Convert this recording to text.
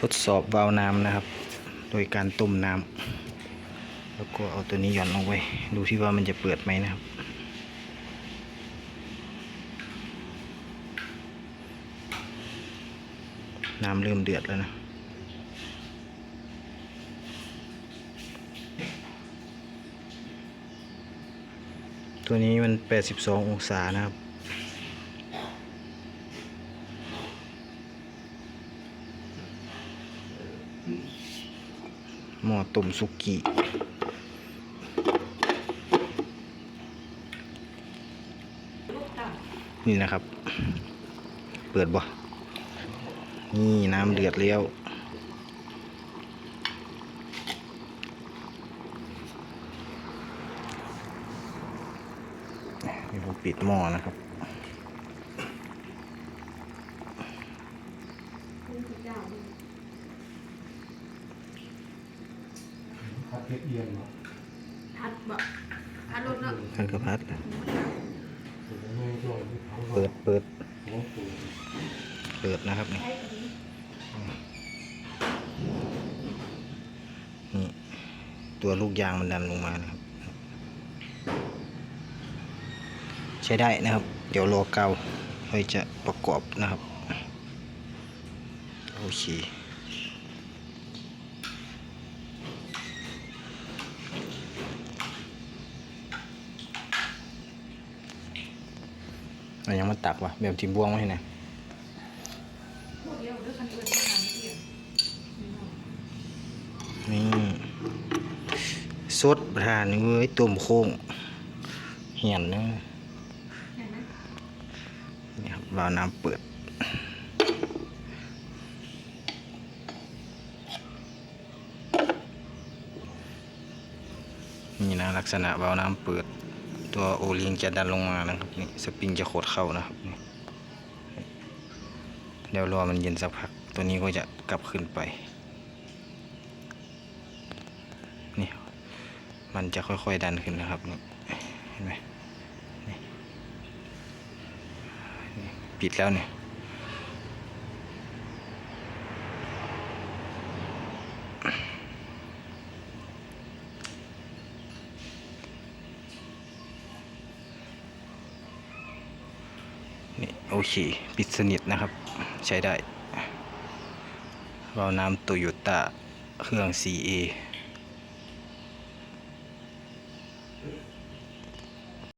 ทดสอบวาล์วน้ำนะครับ โดยการต้มน้ำแล้วก็เอาตัวนี้หย่อนลงไปดูที่ว่ามันจะเปิดไหมนะครับน้ำเริ่มเดือดแล้วนะ ตัวนี้มัน 82 องศานะครับ หม้อต้มสุกี้นี่นะครับ เปิดบ่นี่น้ำเดือดแล้วนี่ผมปิดหม้อนะครับผัดเพชรเอียนเนาะพัดบ่พัดลงเนาะท่านกระพัดถึงแม่ช่วงที่เขาเปิดเปิดหัวปูเปิดนะครับนี่ใช้อันนี้นี่ตัวลูกยางมันดันลงมานะครับ ใช้ได้นะครับ เดี๋ยวรอเกาค่อยจะประกอบนะครับ โอเค เรายังมาตักวะแบบจิมบวงไว้ให้นะพวกเดียวเด้อคันอื่นที่ทำเกี่ยนี่สดประทานเว้ยต้มโค้งเหี่ยนเนอะเห็นไหมนี่ครับวาล์วน้ำเปิดนี่นะลักษณะวาล์วน้ำเปิด ตัวโอลิงจะดันลงมานะครับนี่สปริงจะโคดเข้านะครับนี่เดี๋ยวรอมันเย็นสักพัก ตัวนี้ก็จะกลับขึ้นไปนี่มันจะค่อยๆดันขึ้นนะครับนี่เห็นไหมนี่นี่ปิดแล้วเนี่ย นี่โอเค ปิดสนิทนะครับ ใช้ได้วาล์วน้ำโตโยต้าเครื่อง CA